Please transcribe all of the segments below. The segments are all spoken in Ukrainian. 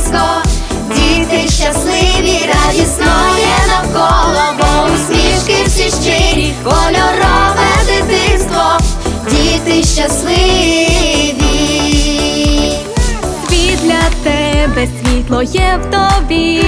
Близько, діти щасливі, радісно є навколо, бо усмішки всі щирі, кольорове дитинство, діти щасливі. Світ для тебе світло є в тобі,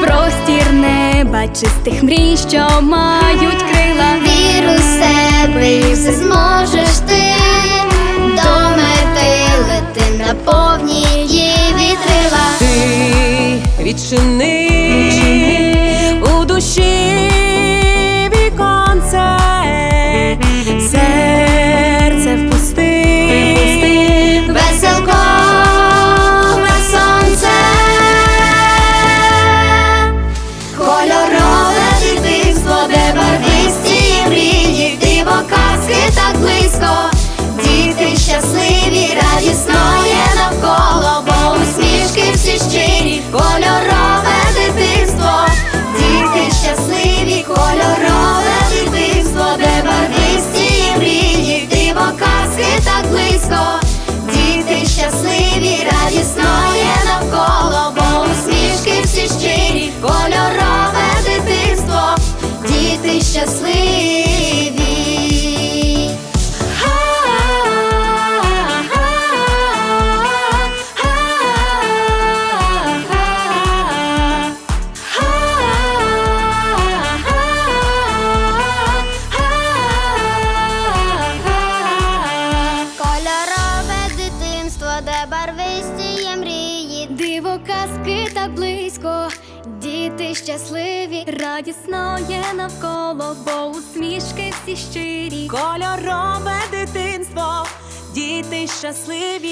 простір неба, чистих мрій, що мають крила. Вір у себе і все зможеш ти до мети лети на повні відчини Казки так близько, діти щасливі, радісно є навколо, бо усмішки всі щирі. кольорове дитинство, діти щасливі.